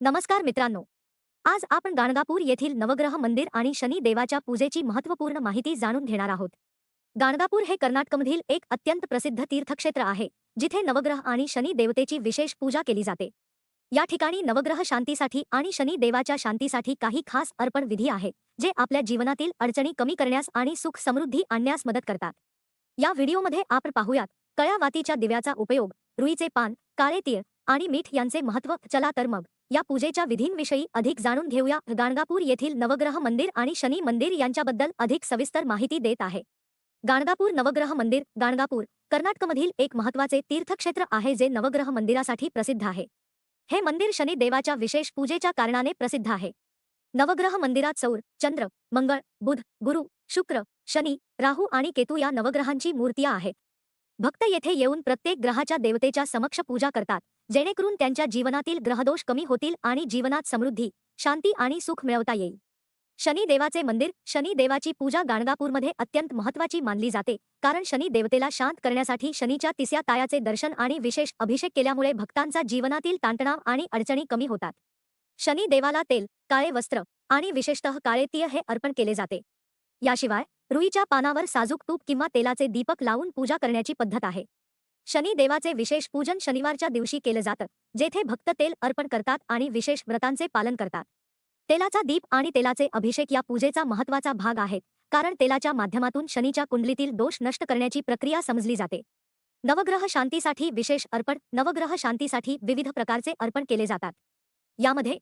नमस्कार मित्रांनो. आज आपण गाणगापूर येथील नवग्रह मंदिर आणि शनी देवाच्या पूजेची महत्त्वपूर्ण माहिती जाणून घेणार आहोत. गाणगापूर हे कर्नाटकमधील एक अत्यंत प्रसिद्ध तीर्थक्षेत्र आहे जिथे नवग्रह आणि शनी देवतेची विशेष पूजा केली जाते. या ठिकाणी नवग्रह शांतीसाठी आणि शनी देवाच्या शांतीसाठी काही खास अर्पण विधी आहेत जे आपल्या जीवनातील अडचणी कमी करण्यास आणि सुख समृद्धी आणण्यास मदत करतात. या व्हिडिओमध्ये आपण पाहूयात कळ्या वातीच्या दिव्याचा उपयोग रुईचे पान काळे तीळ आणि मीठ यांचे महत्त्व चला तर मग. या पूजेच्या विधींविषयी अधिक जाणून घेऊया. गाणगापूर येथील नवग्रह मंदिर आणि शनी मंदिर यांच्याबद्दल अधिक सविस्तर माहिती देत आहे. गाणगापूर नवग्रह मंदिर गाणगापूर कर्नाटकमधील एक महत्त्वाचे तीर्थक्षेत्र आहे जे नवग्रह मंदिरासाठी प्रसिद्ध आहे. हे मंदिर शनी देवाच्या विशेष पूजेच्या कारणाने प्रसिद्ध आहे. नवग्रह मंदिरात सौर चंद्र मंगळ बुध गुरु शुक्र शनी राहू आणि केतू या नवग्रहांची मूर्तिया आहेत भक्त येथे येऊन प्रत्येक ग्रहाच्या देवतेच्या समक्ष पूजा करतात जेणेकरून त्यांच्या जीवनातील ग्रहदोष कमी होतील आणि जीवनात समृद्धी शांती आणि सुख मिळवता येईल. शनी देवाचे मंदिर शनी देवाची पूजा गाणगापूरमध्ये अत्यंत महत्त्वाची मानली जाते कारण शनी देवतेला शांत करण्यासाठी शनीच्या तिसऱ्या तायाचे दर्शन आणि विशेष अभिषेक केल्यामुळे भक्तांचा जीवनातील ताणतणाव आणि अडचणी कमी होतात. शनी देवाला तेल काळे वस्त्र आणि विशेषतः काळेतीय हे अर्पण केले जाते. याशिवाय रुईच्या पानावर साजूक तूप किंवा तेलाचे दीपक लावून पूजा करण्याची पद्धत आहे. शनी देवाचे विशेष पूजन शनिवारच्या दिवशी केलं जातं जेथे भक्त तेल अर्पण करतात आणि विशेष व्रतांचे पालन करतात. तेलाचा दीप आणि तेलाचे अभिषेक या पूजेचा महत्त्वाचा भाग आहेत कारण तेलाच्या माध्यमातून शनीच्या कुंडलीतील दोष नष्ट करण्याची प्रक्रिया समजली जाते. नवग्रह शांतीसाठी विशेष अर्पण नवग्रह शांतीसाठी विविध प्रकारचे अर्पण केले जातात. यामध्ये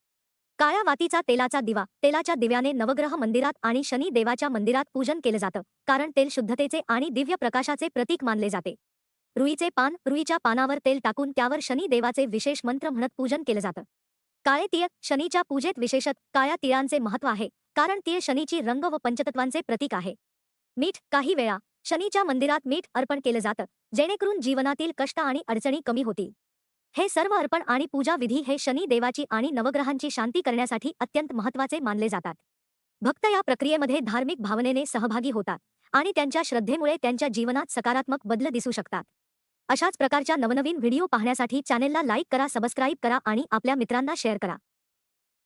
काळ्या वातीचा तेलाचा दिवा. तेलाच्या दिव्याने नवग्रह मंदिरात आणि शनी देवाच्या मंदिरात पूजन केलं जातं. कारण तेल शुद्धतेचे आणि दिव्य प्रकाशाचे प्रतीक मानले जाते. रुईचे पान रुईच्या पानावर तेल टाकून त्यावर शनी देवाचे विशेष मंत्र म्हणत पूजन केलं जातं. काळे तीळ शनीच्या पूजेत विशेषत काळ्या तिळांचे महत्त्व आहे. कारण तीळ शनीची रंग व पंचतत्वांचे प्रतीक आहे. मीठ काही वेळा शनीच्या मंदिरात मीठ अर्पण केलं जातं. जेणेकरून जीवनातील कष्ट आणि अडचणी कमी होतील. हे सर्व अर्पण आणि पूजा विधी हे शनी देवाची आणि नवग्रहांची शांती करण्यासाठी अत्यंत महत्त्वाचे मानले जातात. भक्त या प्रक्रियेमध्ये धार्मिक भावनेने सहभागी होतात आणि त्यांच्या श्रद्धेमुळे त्यांच्या जीवनात सकारात्मक बदल दिसू शकतात. अशाच प्रकारच्या नवनवीन व्हिडिओ पाहण्यासाठी चॅनेलला लाईक करा सबस्क्राईब करा आणि आपल्या मित्रांना शेअर करा.